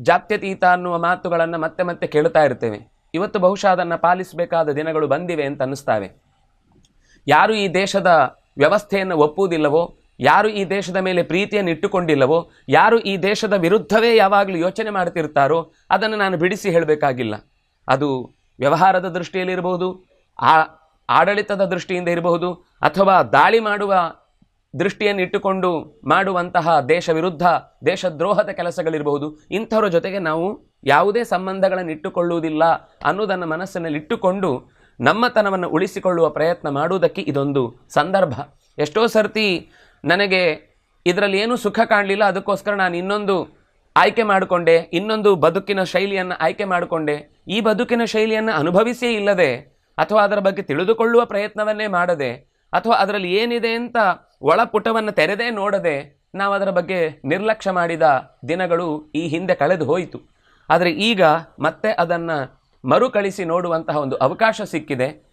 ಜಾತ್ಯತೀತ ಅನ್ನುವ ಮಾತುಗಳನ್ನು ಮತ್ತೆ ಮತ್ತೆ ಕೇಳುತ್ತಾ ಇರ್ತೇವೆ. ಇವತ್ತು ಬಹುಶಃ ಅದನ್ನು ಪಾಲಿಸಬೇಕಾದ ದಿನಗಳು ಬಂದಿವೆ ಅಂತ ಅನ್ನಿಸ್ತಾವೆ. ಯಾರು ಈ ದೇಶದ ವ್ಯವಸ್ಥೆಯನ್ನು ಒಪ್ಪುವುದಿಲ್ಲವೋ, ಯಾರು ಈ ದೇಶದ ಮೇಲೆ ಪ್ರೀತಿಯನ್ನು ಇಟ್ಟುಕೊಂಡಿಲ್ಲವೋ, ಯಾರು ಈ ದೇಶದ ವಿರುದ್ಧವೇ ಯಾವಾಗಲೂ ಯೋಚನೆ ಮಾಡ್ತಿರ್ತಾರೋ, ಅದನ್ನು ನಾನು ಬಿಡಿಸಿ ಹೇಳಬೇಕಾಗಿಲ್ಲ. ಅದು ವ್ಯವಹಾರದ ದೃಷ್ಟಿಯಲ್ಲಿರಬಹುದು ಆ ಆಡಳಿತದ ದೃಷ್ಟಿಯಿಂದ ಇರಬಹುದು ಅಥವಾ ದಾಳಿ ಮಾಡುವ ದೃಷ್ಟಿಯನ್ನು ಇಟ್ಟುಕೊಂಡು ಮಾಡುವಂತಹ ದೇಶ ವಿರುದ್ಧ ದೇಶದ್ರೋಹದ ಕೆಲಸಗಳಿರಬಹುದು. ಇಂಥವರ ಜೊತೆಗೆ ನಾವು ಯಾವುದೇ ಸಂಬಂಧಗಳನ್ನು ಇಟ್ಟುಕೊಳ್ಳುವುದಿಲ್ಲ ಅನ್ನೋದನ್ನು ಮನಸ್ಸಿನಲ್ಲಿ ಇಟ್ಟುಕೊಂಡು ನಮ್ಮತನವನ್ನು ಉಳಿಸಿಕೊಳ್ಳುವ ಪ್ರಯತ್ನ ಮಾಡುವುದಕ್ಕೆ ಇದೊಂದು ಸಂದರ್ಭ. ಎಷ್ಟೋ ಸರ್ತಿ ನನಗೆ ಇದರಲ್ಲಿ ಏನೂ ಸುಖ ಕಾಣಲಿಲ್ಲ, ಅದಕ್ಕೋಸ್ಕರ ನಾನು ಇನ್ನೊಂದು ಆಯ್ಕೆ ಮಾಡಿಕೊಂಡೆ, ಇನ್ನೊಂದು ಬದುಕಿನ ಶೈಲಿಯನ್ನು ಆಯ್ಕೆ ಮಾಡಿಕೊಂಡೆ. ಈ ಬದುಕಿನ ಶೈಲಿಯನ್ನು ಅನುಭವಿಸೇ ಇಲ್ಲದೆ ಅಥವಾ ಅದರ ಬಗ್ಗೆ ತಿಳಿದುಕೊಳ್ಳುವ ಪ್ರಯತ್ನವನ್ನೇ ಮಾಡದೆ ಅಥವಾ ಅದರಲ್ಲಿ ಏನಿದೆ ಅಂತ ಒಳಪುಟವನ್ನು ತೆರೆದೇ ನೋಡದೆ ನಾವು ಅದರ ಬಗ್ಗೆ ನಿರ್ಲಕ್ಷ್ಯ ಮಾಡಿದ ದಿನಗಳು ಈ ಹಿಂದೆ ಕಳೆದು ಹೋಯಿತು. ಆದರೆ ಈಗ ಮತ್ತೆ ಅದನ್ನು ಮರುಕಳಿಸಿ ನೋಡುವಂತಹ ಒಂದು ಅವಕಾಶ ಸಿಕ್ಕಿದೆ.